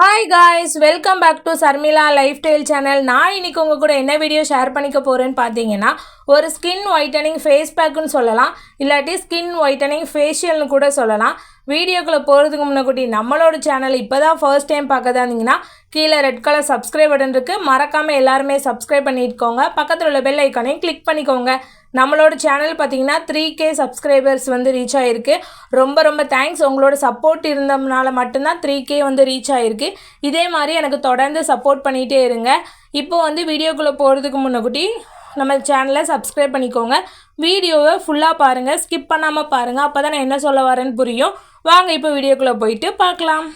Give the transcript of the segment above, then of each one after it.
Hi guys welcome back to Sharmila life style channel நான் இன்னைக்கு உங்கள் கூட என்ன வீடியோ ஷேர் பண்ணிக்க போகிறேன்னு பார்த்தீங்கன்னா ஒரு ஸ்கின் ஒயிட்டனிங் ஃபேஸ் பேக்குன்னு சொல்லலாம். இல்லாட்டி ஸ்கின் ஒயிட்டனிங் ஃபேஷியல்னு கூட சொல்லலாம். வீடியோக்குள்ளே போகிறதுக்கு முன்னாடி நம்மளோட சேனல் இப்போ தான் ஃபர்ஸ்ட் டைம் பார்க்கதா இருந்தீங்கன்னா கீழே ரெட் கலர் சப்ஸ்கிரைப் பட்டன் இருக்குது மறக்காமல் எல்லாருமே சப்ஸ்கிரைப் பண்ணிக்கோங்க. பக்கத்தில் உள்ள பெல் ஐக்கானையும் கிளிக் பண்ணிக்கோங்க. நம்மளோட சேனல் பார்த்தீங்கன்னா த்ரீ கே சப்ஸ்கிரைபர்ஸ் வந்து ரீச் ஆகிருக்கு ரொம்ப ரொம்ப தேங்க்ஸ் உங்களோட சப்போர்ட் இருந்ததுனால மட்டும்தான் த்ரீ கே வந்து ரீச் ஆகிருக்கு இதே மாதிரி எனக்கு தொடர்ந்து சப்போர்ட் பண்ணிகிட்டே இருங்க. இப்போ வந்து வீடியோக்குள்ளே போகிறதுக்கு முன்னக்குட்டி நம்ம சேனலை சப்ஸ்கிரைப் பண்ணிக்கோங்க. வீடியோவை ஃபுல்லாக பாருங்கள் ஸ்கிப் பண்ணாமல் பாருங்கள் அப்போ தான் நான் என்ன சொல்ல வரேன்னு புரியும். வாங்க இப்போ வீடியோக்குள்ளே போயிட்டு பார்க்கலாம்.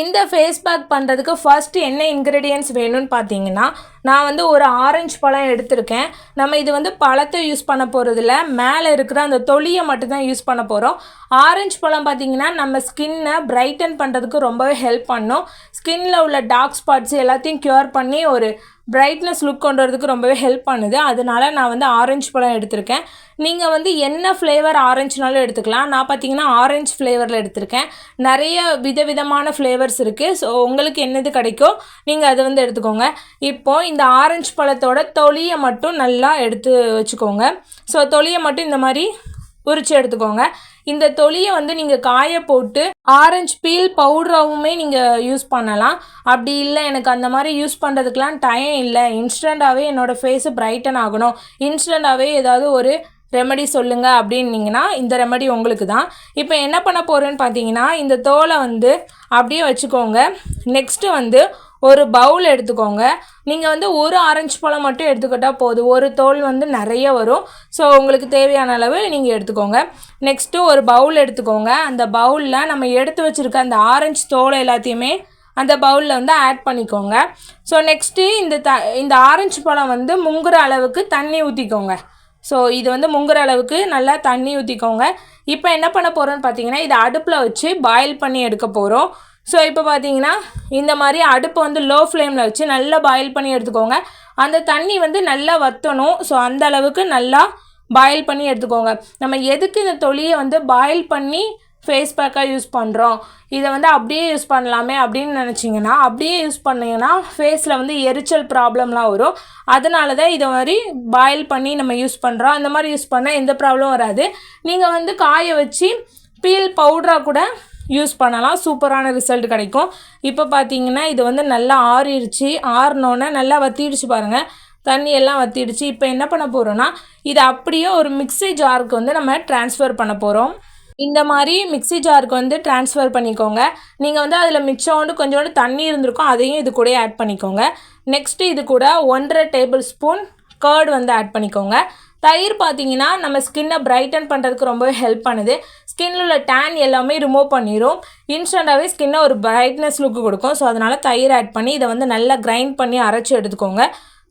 இந்த ஃபேஸ் பேக் பண்ணுறதுக்கு ஃபஸ்ட்டு என்ன இன்க்ரீடியன்ஸ் வேணும்னு பார்த்தீங்கன்னா நான் வந்து ஒரு ஆரஞ்சு பழம் எடுத்திருக்கேன். நம்ம இது வந்து பழத்தை யூஸ் பண்ண போகிறதில்ல மேலே இருக்கிற அந்த தொலியை மட்டும்தான் யூஸ் பண்ண போகிறோம் ஆரஞ்சு பழம் பார்த்திங்கன்னா நம்ம ஸ்கின்னை பிரைட்டன் பண்ணுறதுக்கு ரொம்பவே ஹெல்ப் பண்ணும். ஸ்கின்னில் உள்ள டார்க் ஸ்பாட்ஸ் எல்லாத்தையும் க்யூர் பண்ணி ஒரு பிரைட்னஸ் லுக் கொண்டு வரதுக்கு ரொம்பவே ஹெல்ப் பண்ணுது. அதனால நான் வந்து ஆரஞ்சு பழம் எடுத்திருக்கேன். நீங்கள் வந்து என்ன ஃப்ளேவர் ஆரஞ்சுனாலும் எடுத்துக்கலாம். நான் பார்த்தீங்கன்னா ஆரஞ்சு ஃப்ளேவரில் எடுத்திருக்கேன். நிறைய விதவிதமான ஃப்ளேவர்ஸ் இருக்குது ஸோ உங்களுக்கு என்னது கிடைக்கோ நீங்கள் அதை வந்து எடுத்துக்கோங்க. இப்போது இந்த ஆரஞ்சு பழத்தோட தொலியை மட்டும் நல்லா எடுத்து வச்சுக்கோங்க. ஸோ தொலியை மட்டும் இந்த மாதிரி உரிச்சு எடுத்துக்கோங்க. இந்த தொலியை வந்து நீங்கள் காய போட்டு ஆரஞ்சு பீல் பவுடராகவுமே நீங்கள் யூஸ் பண்ணலாம். அப்படி இல்லை எனக்கு அந்த மாதிரி யூஸ் பண்ணுறதுக்கெலாம் டைம் இல்லை. இன்ஸ்டண்ட்டாகவே என்னோடய ஃபேஸு பிரைட்டன் ஆகணும். இன்ஸ்டண்ட்டாகவே ஏதாவது ஒரு ரெமடி சொல்லுங்க அப்படின்னீங்கன்னா இந்த ரெமடி உங்களுக்கு தான். இப்போ என்ன பண்ண போகிறேன்னு பார்த்தீங்கன்னா இந்த தோலை வந்து அப்படியே வச்சுக்கோங்க. நெக்ஸ்ட்டு வந்து ஒரு பவுல் எடுத்துக்கோங்க. நீங்கள் வந்து ஒரு ஆரஞ்சு பழம் மட்டும் எடுத்துக்கிட்டால் போதும். ஒரு தோல் வந்து நிறைய வரும். ஸோ உங்களுக்கு தேவையான அளவு நீங்கள் எடுத்துக்கோங்க. நெக்ஸ்ட்டு ஒரு பவுல் எடுத்துக்கோங்க. அந்த பவுலில் நம்ம எடுத்து வச்சுருக்க அந்த ஆரஞ்சு தோல் எல்லாத்தையுமே அந்த பவுலில் வந்து ஆட் பண்ணிக்கோங்க. ஸோ நெக்ஸ்ட்டு இந்த த இந்த ஆரஞ்சு பழம் வந்து முங்குற அளவுக்கு தண்ணி ஊற்றிக்கோங்க ஸோ இது வந்து முங்குற அளவுக்கு நல்லா தண்ணி ஊற்றிக்கோங்க இப்போ என்ன பண்ண போகிறோன்னு பார்த்தீங்கன்னா இதை அடுப்பில் வச்சு பாயில் பண்ணி எடுக்க போகிறோம் ஸோ இப்போ பார்த்தீங்கன்னா இந்த மாதிரி அடுப்பை வந்து லோ ஃப்ளேமில் வச்சு நல்லா பாயில் பண்ணி எடுத்துக்கோங்க. அந்த தண்ணி வந்து நல்லா வற்றணும் ஸோ அந்த அளவுக்கு நல்லா பாயில் பண்ணி எடுத்துக்கோங்க. நம்ம எதுக்கு இந்த தொழியை வந்து பாயில் பண்ணி ஃபேஸ் பேக்காக யூஸ் பண்ணுறோம் இதை வந்து அப்படியே யூஸ் பண்ணலாமே அப்படின்னு நினச்சிங்கன்னா அப்படியே யூஸ் பண்ணிங்கன்னா ஃபேஸில் வந்து எரிச்சல் ப்ராப்ளம்லாம் வரும். அதனால தான் இதை மாதிரி பாயில் பண்ணி நம்ம யூஸ் பண்ணுறோம் அந்த மாதிரி யூஸ் பண்ணால் எந்த ப்ராப்ளமும் வராது. நீங்கள் வந்து காய வச்சு பீல் பவுடராக கூட யூஸ் பண்ணலாம். சூப்பரான ரிசல்ட் கிடைக்கும். இப்போ பார்த்தீங்கன்னா இது வந்து நல்லா ஆறிடுச்சு. ஆறினோன்னே நல்லா வத்திடுச்சு பாருங்கள் தண்ணி எல்லாம் வத்திடுச்சு. இப்போ என்ன பண்ண போகிறோன்னா இது அப்படியே ஒரு மிக்ஸி ஜாருக்கு வந்து நம்ம ட்ரான்ஸ்ஃபர் பண்ண போகிறோம் இந்த மாதிரி மிக்ஸி ஜாருக்கு வந்து ட்ரான்ஸ்ஃபர் பண்ணிக்கோங்க. நீங்கள் வந்து அதில் மிச்சோண்டு கொஞ்சோண்டு தண்ணி இருந்திருக்கும் அதையும் இது கூட ஆட் பண்ணிக்கோங்க. நெக்ஸ்ட்டு இது கூட ஒன்றரை டேபிள் ஸ்பூன் கர்ட் வந்து ஆட் பண்ணிக்கோங்க. தயிர் பார்த்தீங்கன்னா நம்ம ஸ்கின்னை பிரைட்டன் பண்ணுறதுக்கு ரொம்பவே ஹெல்ப் பண்ணுது. ஸ்கின்னில் உள்ள டேன் எல்லாமே ரிமூவ் பண்ணிடும் இன்ஸ்டண்ட்டாகவே ஸ்கின்னை ஒரு பிரைட்னஸ் லுக்கு கொடுக்கும். ஸோ அதனால் தயிர் ஆட் பண்ணி இதை வந்து நல்லா கிரைண்ட் பண்ணி அரைச்சி எடுத்துக்கோங்க.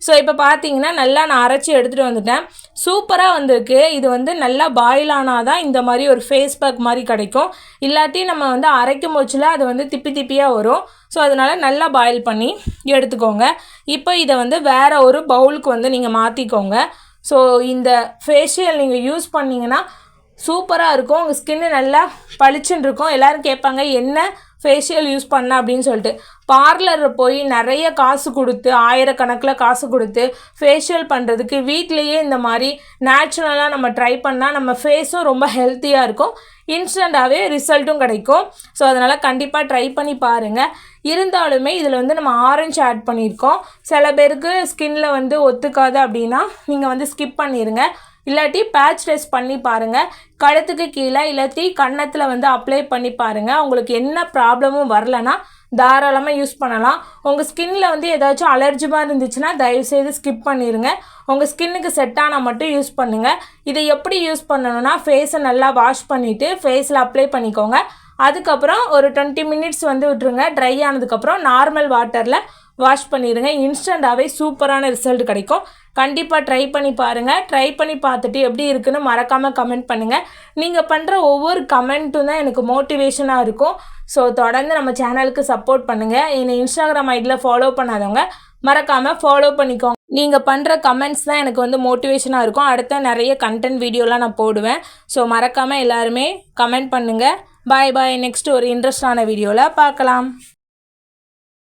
ஸோ இப்போ பார்த்தீங்கன்னா நல்லா நான் அரைச்சி எடுத்துகிட்டு வந்துட்டேன். சூப்பராக வந்திருக்கு. இது வந்து நல்லா பாயில் ஆனால் தான் இந்த மாதிரி ஒரு ஃபேஸ் பேக் மாதிரி கிடைக்கும். இல்லாட்டி நம்ம வந்து அரைக்கும் போச்சில் அது வந்து திப்பி திப்பியாக வரும். ஸோ அதனால் நல்லா பாயில் பண்ணி எடுத்துக்கோங்க. இப்போ இதை வந்து வேறு ஒரு பவுலுக்கு வந்து நீங்கள் மாற்றிக்கோங்க ஸோ இந்த ஃபேஷியல் நீங்கள் யூஸ் பண்ணிங்கன்னா சூப்பராக இருக்கும். உங்கள் ஸ்கின்னு நல்லா பளிச்சுன்னு இருக்கும். எல்லோரும் கேட்பாங்க என்ன ஃபேஷியல் யூஸ் பண்ண அப்படின்னு சொல்லிட்டு. பார்லரில் போய் நிறைய காசு கொடுத்து ஆயிரக்கணக்கில் காசு கொடுத்து ஃபேஷியல் பண்ணுறதுக்கு வீட்லேயே இந்த மாதிரி நேச்சுரலாக நம்ம ட்ரை பண்ணால் நம்ம ஃபேஸும் ரொம்ப ஹெல்த்தியாக இருக்கும். இன்ஸ்டண்ட்டாகவே ரிசல்ட்டும் கிடைக்கும். ஸோ அதனால் கண்டிப்பாக ட்ரை பண்ணி பாருங்கள் இருந்தாலுமே இதில் வந்து நம்ம ஆரஞ்சு ஆட் பண்ணியிருக்கோம். சில பேருக்கு ஸ்கின்னில் வந்து ஒத்துக்காது அப்படின்னா நீங்கள் வந்து ஸ்கிப் பண்ணிடுங்க இல்லாட்டி பேட்ச் டெஸ்ட் பண்ணி பாருங்கள் கழுத்துக்கு கீழே இல்லாட்டி கன்னத்தில் வந்து அப்ளை பண்ணி பாருங்கள் உங்களுக்கு என்ன ப்ராப்ளமும் வரலனா தாராளமாக யூஸ் பண்ணலாம். உங்கள் ஸ்கின்னில் வந்து ஏதாச்சும் அலர்ஜி மாதிரி இருந்துச்சுன்னா தயவுசெய்து ஸ்கிப் பண்ணிடுங்க உங்கள் ஸ்கின்னுக்கு செட் ஆனால் மட்டும் யூஸ் பண்ணுங்கள் இதை எப்படி யூஸ் பண்ணணும்னா ஃபேஸை நல்லா வாஷ் பண்ணிவிட்டு ஃபேஸில் அப்ளை பண்ணிக்கோங்க. அதுக்கப்புறம் ஒரு டுவெண்ட்டி மினிட்ஸ் வந்து விட்டுருங்க. ட்ரை ஆனதுக்கப்புறம் நார்மல் வாட்டரில் வாஷ் பண்ணிடுங்க இன்ஸ்டண்ட்டாகவே சூப்பரான ரிசல்ட் கிடைக்கும். கண்டிப்பாக ட்ரை பண்ணி பாருங்கள் ட்ரை பண்ணி பார்த்துட்டு எப்படி இருக்குன்னு மறக்காமல் கமெண்ட் பண்ணுங்கள் நீங்கள் பண்ணுற ஒவ்வொரு கமெண்ட்டும் தான் எனக்கு மோட்டிவேஷனாக இருக்கும். ஸோ தொடர்ந்து நம்ம சேனலுக்கு சப்போர்ட் பண்ணுங்கள் என்னை இன்ஸ்டாகிராம் ஐடியில் ஃபாலோ பண்ணாதவங்க மறக்காமல் ஃபாலோ பண்ணிக்கோங்க. நீங்கள் பண்ணுற கமெண்ட்ஸ் தான் எனக்கு வந்து மோட்டிவேஷனாக இருக்கும். அடுத்த நிறைய கண்டென்ட் வீடியோலாம் நான் போடுவேன். ஸோ மறக்காமல் எல்லாருமே கமெண்ட் பண்ணுங்கள் பாய் பாய் நெக்ஸ்ட் ஒரு இன்ட்ரெஸ்டான வீடியோவில் பார்க்கலாம்.